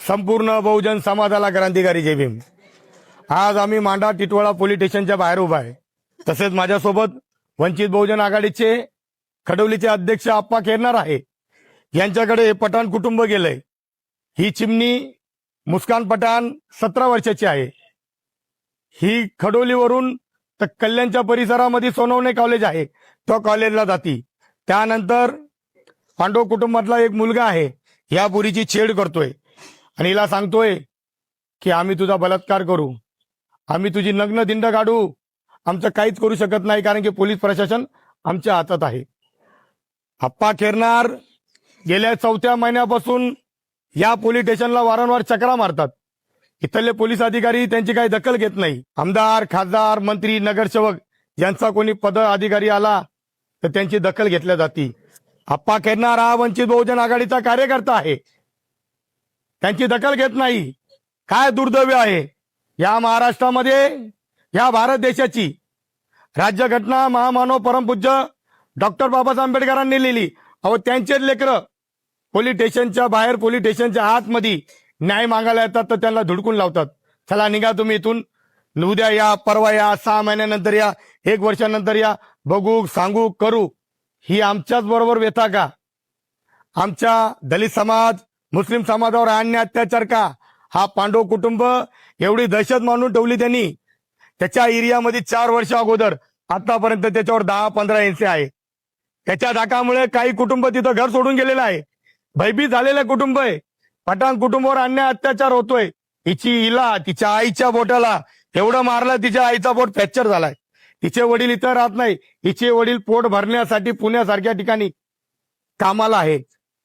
संपूर्ण बहुजन समाजाला क्रांतिकारी जय भीम. आज आम्ही मांडा टिटवाळा पोलीस स्टेशनच्या बाहेर उभा आहे. तसेच माझ्यासोबत वंचित बहुजन आघाडीचे खडवलीचे अध्यक्ष आप्पा खेरणार आहे. यांच्याकडे पठाण कुटुंब गेलंय. ही चिमणी मुस्कान पठाण सतरा वर्षाची आहे. ही खडोलीवरून तर कल्याणच्या परिसरामध्ये सोनवणे कॉलेज आहे. तो कॉलेजला जाती. त्यानंतर पांडव कुटुंबातला एक मुलगा आहे. या पुरीची छेड करतोय. आणि हिला सांगतोय की आम्ही तुझा बलात्कार करू. आम्ही तुझी नग्न दिंड काढू. आमचं काहीच करू शकत नाही कारण की पोलीस प्रशासन आमच्या हातात आहे. आप्पा खेरणार गेल्या चौथ्या महिन्यापासून या पोलीस स्टेशनला वारंवार चक्रा मारतात. इथले पोलीस अधिकारी त्यांची काही दखल घेत नाही. आमदार खासदार मंत्री नगरसेवक यांचा कोणी पद अधिकारी आला तर त्यांची दखल घेतल्या जाते. आप्पा खेरणार हा वंचित बहुजन आघाडीचा कार्यकर्ता आहे. त्यांची दखल घेत नाही. काय दुर्दैव आहे? या महाराष्ट्रामध्ये या भारत देशाची राज्यघटना महामानव परमपूज्य डॉक्टर बाबासाहेब आंबेडकरांनी लिहिली. अहो त्यांचेच लेकरं. पोलीस स्टेशनच्या बाहेर पोलीस स्टेशनच्या आतमध्ये न्याय मागायला येतात तर त्यांना धुडकून लावतात. चला निघा तुम्ही इथून. उद्या या परवा या सहा महिन्यानंतर या एक वर्षानंतर या. बघू सांगू करू. ही आमच्याच बरोबर व्यथा का? आमच्या दलित समाज मुस्लिम समाजावर अन्य अत्याचार का? हा पांडव कुटुंब एवढी दहशत मानून ठेवली त्यांनी. त्याच्या एरियामध्ये चार वर्ष अगोदर आतापर्यंत त्याच्यावर दहा पंधरा एनसी आहे. त्याच्या धाकामुळे काही कुटुंब तिथं घर सोडून गेलेलं आहे. भयभीत झालेलं कुटुंब आहे. पठाण कुटुंबावर अन्याय अत्याचार होतोय. तिची हिला तिच्या आईच्या बोटाला एवढं मारलं तिच्या आईचा बोट फ्रॅक्चर झालाय. तिचे वडील इथं राहत नाही. हिचे वडील पोट भरण्यासाठी पुण्यासारख्या ठिकाणी कामाला आहेत.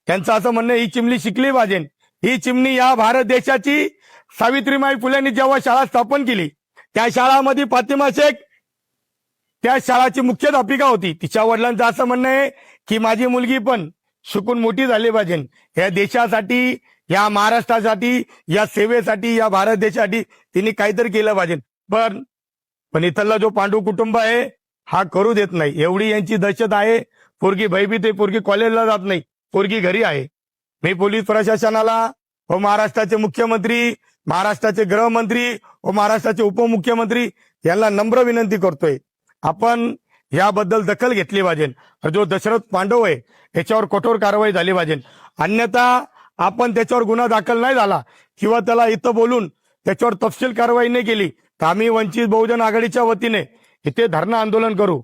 त्यांचं असं म्हणणं ही चिमणी शिकली पाहिजे. ही चिमणी या भारत देशाची सावित्रीमाई फुलेंनी जेव्हा शाळा स्थापन केली त्या शाळामध्ये फातिमा शेख त्या शाळाची मुख्याध्यापिका होती. तिच्या वडिलांचं असं म्हणणं आहे की माझी मुलगी पण शिकून मोठी झाली पाहिजे. या देशासाठी या महाराष्ट्रासाठी या सेवेसाठी या भारत देशासाठी तिने काहीतरी केलं पाहिजे. पण पण इथला जो पांडू कुटुंब आहे हा करू देत नाही. एवढी यांची दहशत आहे. पोरगी भयभीत आहे पोरगी कॉलेजला जात नाही. पोरगी घरी आहे. मी पोलीस प्रशासनाला व महाराष्ट्राचे मुख्यमंत्री महाराष्ट्राचे गृहमंत्री व महाराष्ट्राचे उपमुख्यमंत्री यांना नम्र विनंती करतोय. आपण याबद्दल दखल घेतली पाहिजे. जो दशरथ पांडव आहे याच्यावर कठोर कारवाई झाली पाहिजे. अन्यथा आपण त्याच्यावर गुन्हा दाखल नाही झाला किंवा त्याला इथं बोलून त्याच्यावर तपशील कारवाई नाही केली तर आम्ही वंचित बहुजन आघाडीच्या वतीने इथे धरणं आंदोलन करू.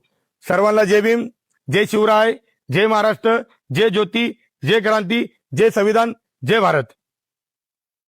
सर्वांना जय भीम जय शिवराय. जय महाराष्ट्र जय ज्योती जय क्रांती जय संविधान जय भारत.